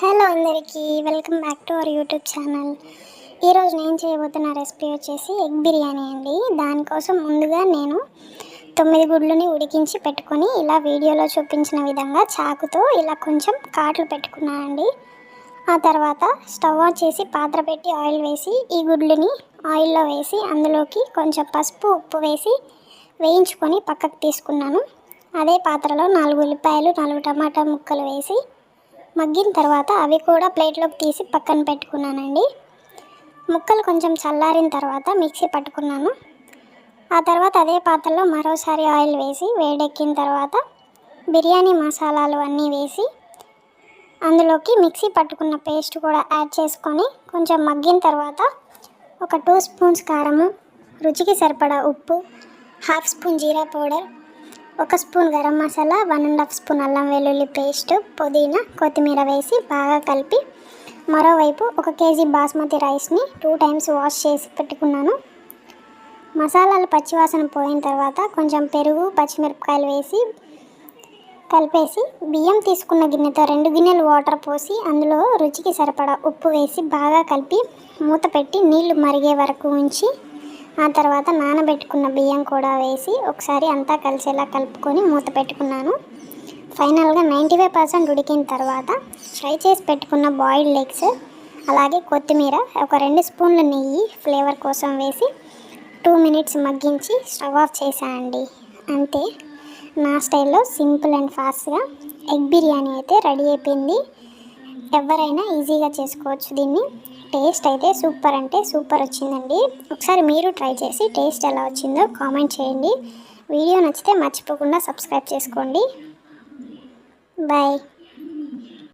Hello అందరికీ welcome back to our YouTube channel. ఈరోజు నేను చేయబోతున్న రెసిపీ వచ్చేసి ఎగ్ బిర్యానీ అండి. దానికోసం ముందుగా నేను తొమ్మిది గుడ్లని ఉడికించి పెట్టుకొని ఇలా వీడియోలో చూపించిన విధంగా చాకుతో ఇలా కొంచెం కాట్లు పెట్టుకున్నానండి. ఆ తర్వాత స్టవ్ ఆన్ చేసి పాత్ర పెట్టి ఆయిల్ వేసి ఈ గుడ్లని ఆయిల్లో వేసి అందులోకి కొంచెం పసుపు ఉప్పు వేసి వేయించుకొని పక్కకు తీసుకున్నాను. అదే పాత్రలో నాలుగు ఉల్లిపాయలు నాలుగు టమాటా ముక్కలు వేసి మగ్గిన తర్వాత అవి కూడా ప్లేట్లోకి తీసి పక్కన పెట్టుకున్నానండి. ముక్కలు కొంచెం చల్లారిన తర్వాత మిక్సీ పట్టుకున్నాను. ఆ తర్వాత అదే పాత్రలో మరోసారి ఆయిల్ వేసి వేడెక్కిన తర్వాత బిర్యానీ మసాలాలు అన్నీ వేసి అందులోకి మిక్సీ పట్టుకున్న పేస్ట్ కూడా యాడ్ చేసుకొని కొంచెం మగ్గిన తర్వాత ఒక టూ స్పూన్స్ కారము రుచికి సరిపడా ఉప్పు హాఫ్ స్పూన్ జీరా పౌడర్ ఒక spoon garam masala one and half spoon అల్లం వెల్లుల్లి పేస్ట్ పుదీనా కొత్తిమీర వేసి బాగా కలిపి మరోవైపు ఒక కేజీ బాస్మతి రైస్ని టూ టైమ్స్ వాష్ చేసి పెట్టుకున్నాను. మసాలాలు పచ్చివాసన పోయిన తర్వాత కొంచెం పెరుగు పచ్చిమిరపకాయలు వేసి కలిపేసి బియ్యం తీసుకున్న గిన్నెతో రెండు గిన్నెలు వాటర్ పోసి అందులో రుచికి సరిపడా ఉప్పు వేసి బాగా కలిపి మూత పెట్టి నీళ్ళు మరిగే వరకు ఉంచి ఆ తర్వాత నానబెట్టుకున్న బియ్యం కూడా వేసి ఒకసారి అంతా కలిసేలా కలుపుకొని మూత పెట్టుకున్నాను. ఫైనల్గా నైంటీ ఫైవ్ పర్సెంట్ ఉడికిన తర్వాత ఫ్రై చేసి పెట్టుకున్న బాయిల్డ్ ఎగ్స్ అలాగే కొత్తిమీర ఒక రెండు స్పూన్ల నెయ్యి ఫ్లేవర్ కోసం వేసి టూ మినిట్స్ మగ్గించి స్టవ్ ఆఫ్ చేశానండి అంతే. నా స్టైల్లో సింపుల్ అండ్ ఫాస్ట్గా ఎగ్ బిర్యానీ అయితే రెడీ అయిపోయింది. ఎవరైనా ఈజీగా చేసుకోవచ్చు దీన్ని. టేస్ట్ అయితే సూపర్ అంటే సూపర్ వచ్చిందండి. ఒకసారి మీరు ట్రై చేసి టేస్ట్ ఎలా వచ్చిందో కామెంట్ చేయండి. వీడియో నచ్చితే మర్చిపోకుండా సబ్స్క్రైబ్ చేసుకోండి. బాయ్.